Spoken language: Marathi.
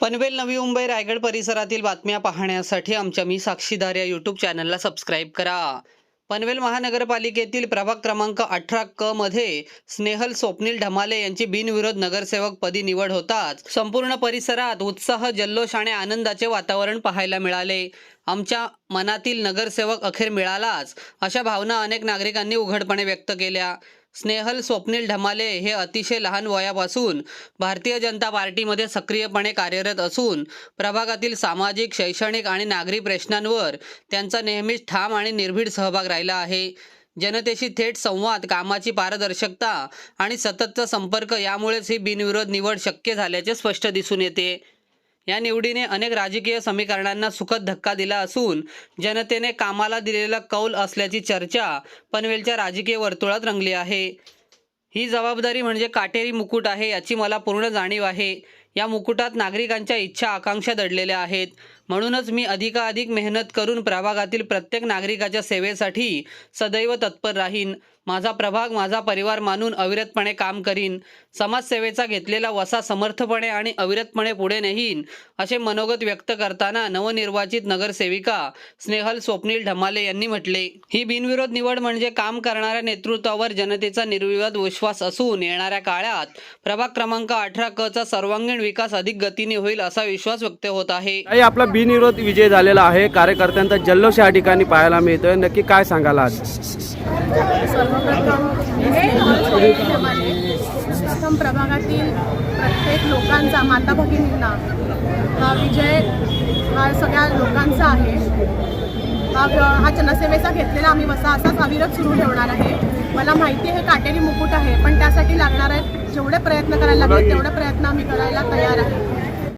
पनवेल नवी मुंबई रायगड परिसरातील बातम्या पाहण्यासाठी आमच्या मी साक्षीदार या यूट्यूब चॅनलला सबस्क्राईब करा. पनवेल महानगरपालिकेतील प्रभाग क्रमांक अठरा क मध्ये स्नेहल स्वप्नील ढमाले यांची बिनविरोध नगरसेवक पदी निवड होताच संपूर्ण परिसरात उत्साह जल्लोष आणि आनंदाचे वातावरण पाहायला मिळाले. आमच्या मनातील नगरसेवक अखेर मिळालाच अशा भावना अनेक नागरिकांनी उघडपणे व्यक्त केल्या. स्नेहल स्वप्नील ढमाले हे अतिशय लहान वयापासून भारतीय जनता पार्टीमध्ये सक्रियपणे कार्यरत असून प्रभागातील सामाजिक शैक्षणिक आणि नागरी प्रश्नांवर त्यांचा नेहमीच ठाम आणि निर्भीड सहभाग राहिला आहे. जनतेशी थेट संवाद कामाची पारदर्शकता आणि सततचा संपर्क यामुळेच ही बिनविरोध निवड शक्य झाल्याचे स्पष्ट दिसून येते. या निवडीने अनेक राजकीय समीकरणांना सुखद धक्का दिला असून जनतेने कामाला दिलेला कौल असल्याची चर्चा पनवेलच्या राजकीय वर्तुळात रंगली आहे. ही जबाबदारी म्हणजे काटेरी मुकुट आहे याची मला पूर्ण जाणीव आहे. या मुकुटात नागरिकांच्या इच्छा आकांक्षा दडलेल्या आहेत. म्हणूनच मी अधिकाधिक मेहनत करून प्रभागातील प्रत्येक नागरिकाच्या सेवेसाठी सदैव तत्पर राहीन. माझा प्रभाग माझा परिवार मानून अविरतपणे काम करीन. समाजसेवेचा घेतलेला वसा समर्थपणे आणि अविरतपणे पुढे नेहीन असे मनोगत व्यक्त करताना नवनिर्वाचित नगरसेविका स्नेहल स्वप्नील ढमाले यांनी म्हटले. ही बिनविरोध निवड म्हणजे काम करणाऱ्या नेतृत्वावर जनतेचा निर्विवाद विश्वास असून येणाऱ्या काळात प्रभाग क्रमांक अठरा क चा सर्वांगीण विकास अधिक गतीने होईल असा विश्वास व्यक्त होत आहे. आपला बिनविरोध विजय झालेला आहे. कार्यकर्त्यांचा जल्लोष या ठिकाणी पाहायला मिळतोय. नक्की काय सांगाल आज? प्रथम प्रभागातील प्रत्येक लोकांचा माता भगिनींना हा विजय हा सगळ्या लोकांचा आहे. हा हा जनसेवेचा घेतलेला आम्ही वसा असाच अविरत सुरू ठेवणार आहे. मला माहिती आहे हे काटेरी मुकुट आहे पण त्यासाठी लागणार आहे जेवढे प्रयत्न करायला लागतील तेवढे प्रयत्न आम्ही करायला तयार आहे.